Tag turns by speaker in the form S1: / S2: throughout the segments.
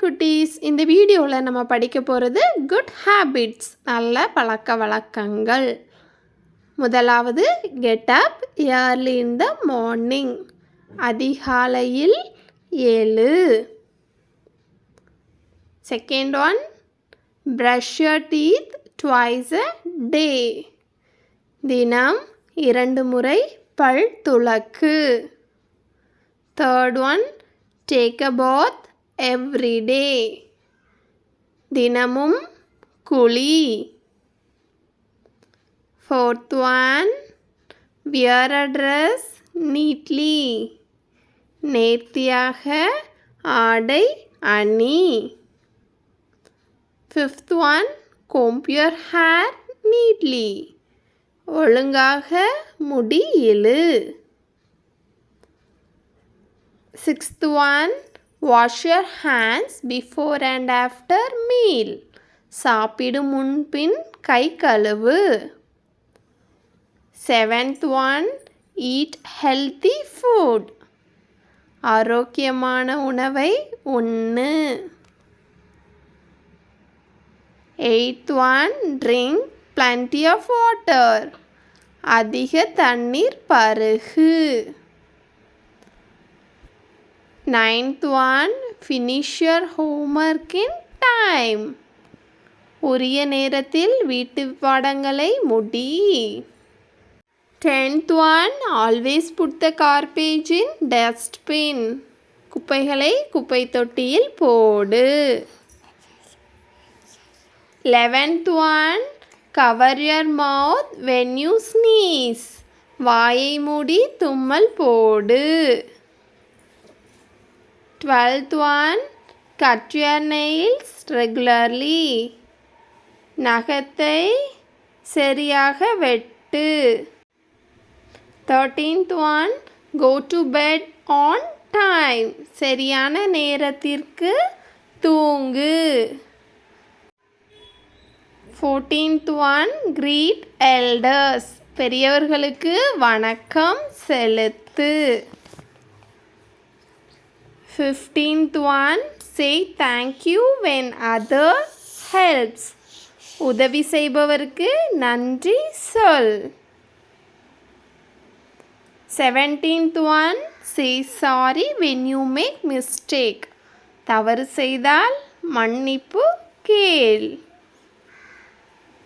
S1: குட்டீஸ் இந்த வீடியோவில் நம்ம படிக்க போகிறது குட் ஹேபிட்ஸ் நல்ல பழக்க வழக்கங்கள். முதலாவது get up early in the morning அதிகாலையில் ஏழு. Second one brush your teeth twice a day தினம் இரண்டு முறை பல் துலக்கு. Third one take a bath every day தினமும் குழி. Fourth one wear a dress neatly நேர்த்தியாக ஆடை அணி. Fifth one comb your hair neatly ஒழுங்காக முடி இழு. Sixth one wash your hands before and after meal சாப்பிடும் முன்பின் கை கழுவு. Seventh one eat healthy food ஆரோக்கியமான உணவை ஒன்று eighth one drink plenty of water அதிக தண்ணீர் பருகு. Ninth one finish your homework in time உரிய நேரத்தில் வீட்டு பாடங்களை முடி. Tenth one always put the garbage in dustbin குப்பைகளை குப்பை தொட்டியில் போடு. Eleventh one cover your mouth when you sneeze வாயை மூடி தும்மல் போடு. Twelfth one cut your nails regularly நகத்தை சரியாக வெட்டு. Thirteenth one go to bed on time சரியான நேரத்திற்கு தூங்கு. ஃபோர்டீன்த் ஒன் கிரீட் எல்டர்ஸ் பெரியவர்களுக்கு வணக்கம் செலுத்து. fifteenth one say thank you when other helps உதவி செய்பவருக்கு நன்றி சொல் seventeenth one say sorry when you make mistake தவறு செய்தால் மன்னிப்பு கேள்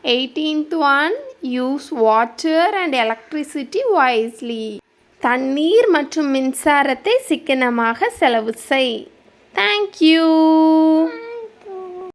S1: eighteenth one use water and electricity wisely தண்ணீர் மற்றும் மின்சாரத்தை சிக்கனமாக செலவு செய். தேங்க்யூ